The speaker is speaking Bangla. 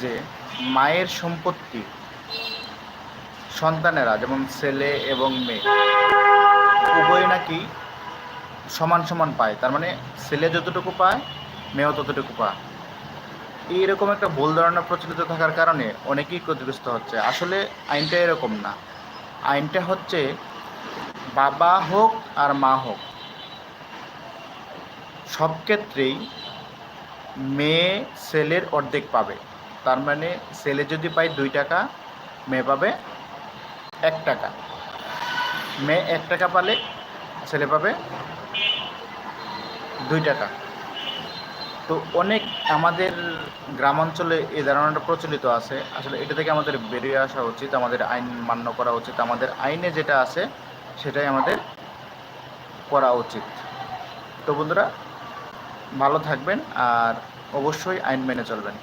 যে মায়ের সম্পত্তি সন্তানেরা, যেমন ছেলে এবং মেয়ে, উভয় নাকি সমান সমান পায়। তার মানে ছেলে যতটুকু পায়, মেয়েও ততটুকু পায়। এইরকম একটা ভুল ধারণা প্রচলিত থাকার কারণে অনেকেই ক্ষতিগ্রস্ত হচ্ছে। আসলে আইনটা এরকম না। আইনটা হচ্ছে বাবা হোক আর মা হোক, সব ক্ষেত্রেই মেয়ে, ছেলের অর্ধেক পাবে। তার মানে ছেলে যদি পাই দুই টাকা, মেয়ে পাবে এক টাকা। মেয়ে এক টাকা পালে ছেলে পাবে দুই টাকা। তো অনেক আমাদের গ্রামাঞ্চলে এই ধারণাটা প্রচলিত আছে। আসলে এটা থেকে আমাদের বেরিয়ে আসা উচিত, আমাদের আইন মান্য করা উচিত। আমাদের আইনে যেটা আছে, সেটাই আমাদের করা উচিত। তো বন্ধুরা, ভালো থাকবেন আর অবশ্যই আইন মেনে চলবেন।